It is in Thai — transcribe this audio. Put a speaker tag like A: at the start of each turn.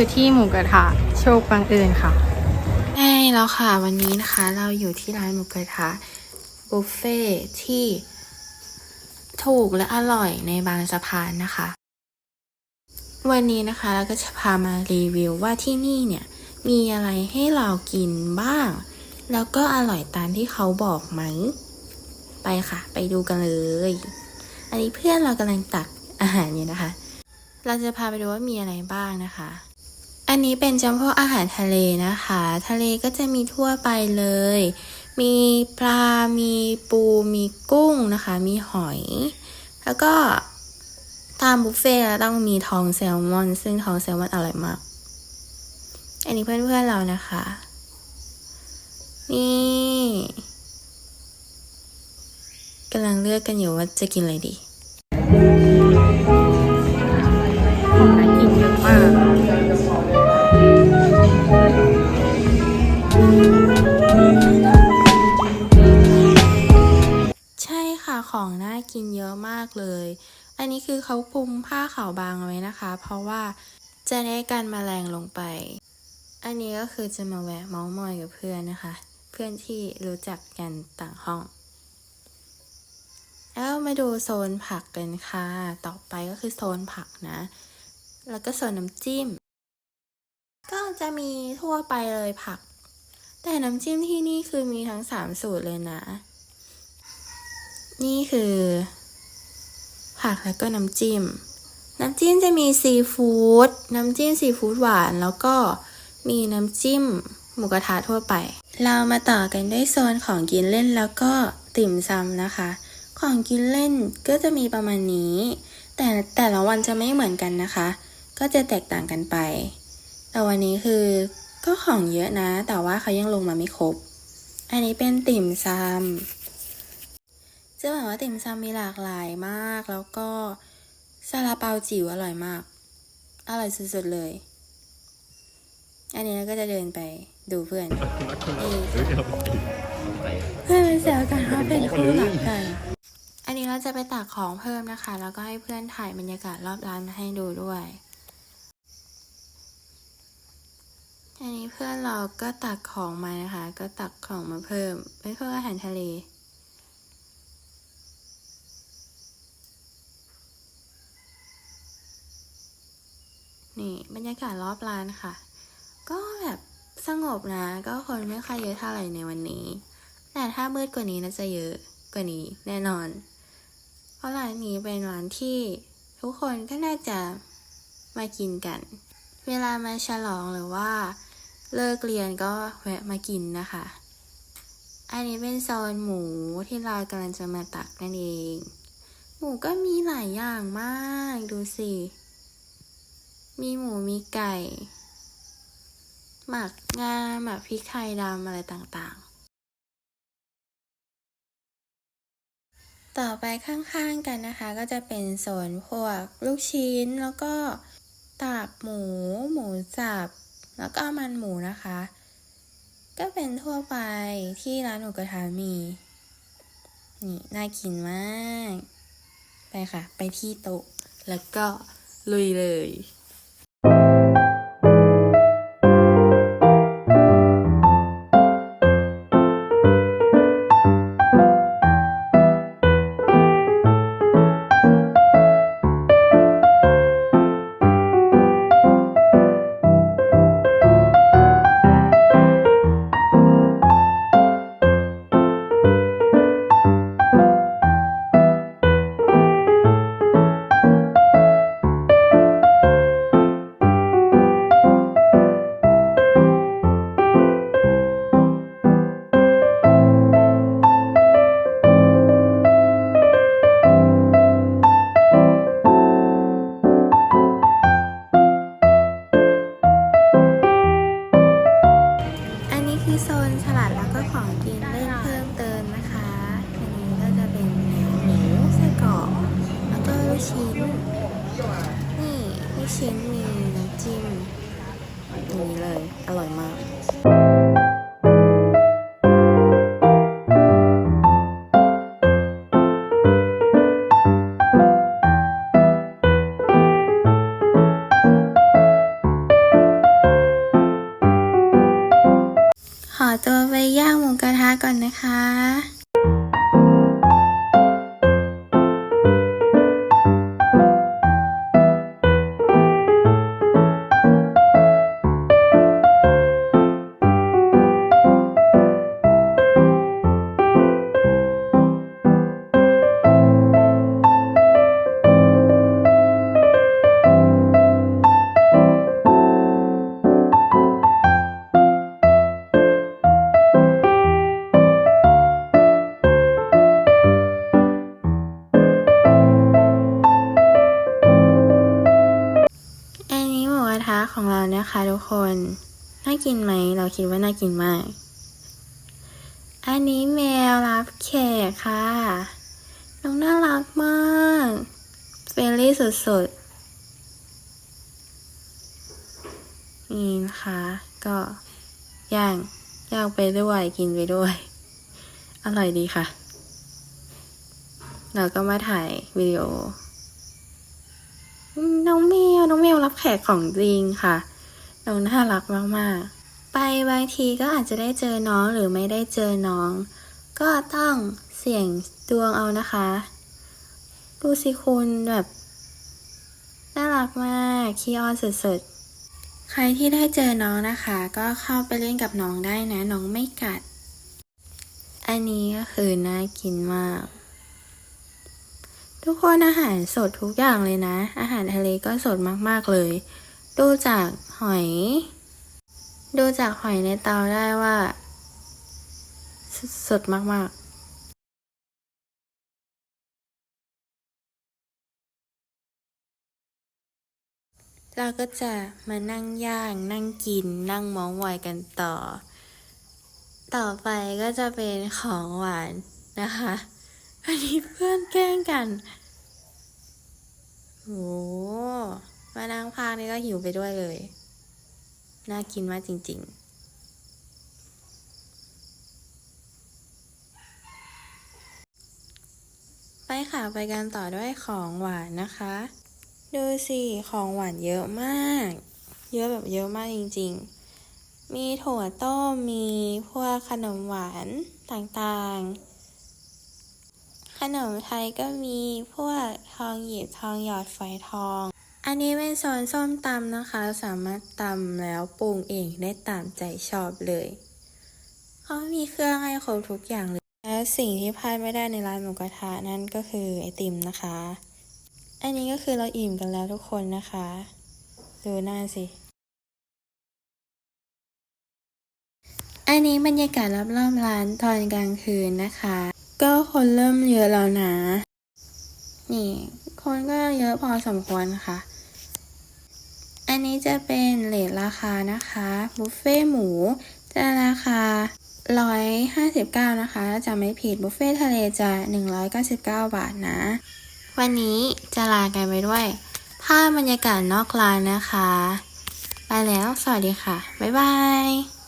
A: ู่ที่หมูกระทะโชคบังเอิญค่ะใช่แล้วค่ะวันนี้นะคะเราอยู่ที่ร้านหมูกระทะบุฟเฟ่ที่ถูกและอร่อยในบางสะพานนะคะ วันนี้นะคะเราก็จะพามารีวิวว่าที่นี่เนี่ยมีอะไรให้เรากินบ้าง แล้วก็อร่อยตามที่เขาบอกไหม ไปค่ะ ไปดูกันเลย อันนี้เพื่อนเรากำลังตักอาหารอยู่นะคะ เราจะพาไปดูว่ามีอะไรบ้างนะคะ อันนี้เป็นจำพวกอาหารทะเลนะคะ ทะเลก็จะมีทั่วไปเลย มีปลา มีปู มีกุ้งนะคะ มีหอย แล้วก็ตามบุฟเฟ่ต์แล้วต้องมีทองแซลมอน ซึ่งทองแซลมอนอร่อยมาก อันนี้เพื่อนๆเรานะคะ นี่กำลังเลือกกันอยู่ว่าจะกินอะไรดี ของน่ากินเยอะมากเลย อันนี้คือเขาคลุมผ้าขาวบางไว้นะคะ เพราะว่าจะได้กันแมลงลงไป อันนี้ก็คือจะมาแวะเมาส์มอยกับเพื่อนนะคะ เพื่อนที่รู้จักกันต่างห้องแล้วมาดูโซนผักกันค่ะ ต่อไปก็คือโซนผักนะ แล้วก็โซนน้ำจิ้ม ก็จะมีทั่วไปเลยผัก แต่น้ำจิ้มที่นี่คือมีทั้งสามสูตรเลยนะ นี่คือ ผักแล้วก็น้ำจิ้ม น้ำจิ้มจะมีซีฟู้ดน้ำจิ้มซีฟู้ดหวานแล้วก็มีน้ำจิ้มหมูกระทะทั่วไป เรามาต่อกันด้วยโซนของกินเล่นแล้วก็ติ่มซำนะคะ ของกินเล่นก็จะมีประมาณนี้ แต่แต่ละวันจะไม่เหมือนกันนะคะ ก็จะแตกต่างกันไป แต่วันนี้คือก็ของเยอะนะ แต่ว่าเขายังลงมาไม่ครบ อันนี้เป็นติ่มซำ จะบอกว่าติ่มซำมีหลากหลายมาก แล้วก็ซาลาเปาจิ๋วอร่อยมาก อร่อยสุดๆเลย อันนี้เราก็จะเดินไปดูเพื่อนเพื่อนเป็นแซวกันว่าเป็นคู่รักกัน อันนี้เราจะไปตักของเพิ่มนะคะ แล้วก็ให้เพื่อนถ่ายบรรยากาศรอบร้านมาให้ดูด้วย อันนี้เพื่อนเราก็ตักของมานะคะ ก็ตักของมาเพิ่มเป็นพวกอาหารทะเล นี่บรรยากาศรอบร้านค่ะ ก็แบบสงบนะ ก็คนไม่ค่อยเยอะเท่าไหร่ในวันนี้ แต่ถ้ามืดกว่านี้น่าจะเยอะกว่านี้แน่นอน เพราะร้านนี้เป็นร้านที่ทุกคนก็น่าจะมากินกัน เวลามาฉลองหรือว่า เลิกเรียนก็แวะมากินนะคะ อันนี้เป็นโซนหมูที่เรากำลังจะมาตักนั่นเอง หมูก็มีหลายอย่างมากดูสิ มีหมูมีไก่ หมักงาหมักพริกไทยดำอะไรต่างๆ ต่อไปข้างๆกันนะคะ ก็จะเป็นโซนพวกลูกชิ้นแล้วก็ตากหมู หมูสับแล้วก็มันหมูนะคะ ก็เป็นทั่วไปที่ร้านหมูกระทะมี นี่น่ากินมาก ไปค่ะ ไปที่โต๊ะแล้วก็ลุยเลย โซนสลัดแล้วก็ของกินเล่นเพิ่มเติมนะคะอันนี้ก็จะเป็นหมูไส้กรอกแล้วก็ลูกชิ้น นี่ลูกชิ้นมีน้ำจิ้มอย่างนี้เลย อร่อยมาก ของเรานะคะทุกคน น่ากินไหม เราคิดว่าน่ากินมาก อันนี้แมวรับแขกค่ะ น้องน่ารักมากเฟรนลี่สุดๆ นี่นะคะ ก็ย่างย่างไปด้วยกินไปด้วย อร่อยดีค่ะ เราก็มาถ่ายวิดีโอ น้องแมวน้องแมวรับแขกของจริงค่ะ น้องน่ารักมากๆ ไปบางทีก็อาจจะได้เจอน้องหรือไม่ได้เจอน้อง ก็ต้องเสี่ยงดวงเอานะคะ ดูสิคุณแบบน่ารักมากขี้อ้อนสุดๆ ใครที่ได้เจอน้องนะคะ ก็เข้าไปเล่นกับน้องได้นะ น้องไม่กัด อันนี้ก็คือน่ากินมาก ทุกคนอาหารสดทุกอย่างเลยนะ อาหารทะเลก็สดมากๆเลย ดูจากหอย ดูจากหอยในเตาได้ว่าสสดมากๆเราก็จะมานั่งย่าง นั่งกิน นั่งมองวอยกันต่อ ต่อไปก็จะเป็นของหวานนะคะ อันนี้เพื่อนแกล้งกัน โห มานั่งพากนี่ก็หิวไปด้วยเลย น่ากินมากจริง ๆไปค่ะ ไปกันต่อด้วยของหวานนะคะ ดูสิของหวานเยอะมาก เยอะแบบเยอะมากจริงๆ มีถั่วต้มมีพวกขนมหวานต่างๆ ขนมไทยก็มีพวกทองหยิบทองหยอดฝอยทอง อันนี้เป็นโซนส้มตำนะคะ สามารถตำแล้วปรุงเองได้ตามใจชอบเลยเขามีเครื่องให้ครบทุกอย่างเลย และสิ่งที่พลาดไม่ได้ในร้านหมูกระทะนั่นก็คือไอติมนะคะ อันนี้ก็คือเราอิ่มกันแล้วทุกคนนะคะ ดูหน้าสิอันนี้บรรยากาศรอบๆร้านตอนกลางคืนนะคะ ก็คนเริ่มเยอะแล้วนะ นี่ คนก็เยอะพอสมควรค่ะ อันนี้จะเป็นเลทราคานะคะบุฟเฟ่หมูจะราคา 159 นะคะถ้าจะไม่ผิดบุฟเฟ่ทะเลจะ 199 บาทนะ วันนี้จะลากันไปด้วย ภาพบรรยากาศนอกร้านนะคะ ไปแล้ว สวัสดีค่ะ บ๊ายบาย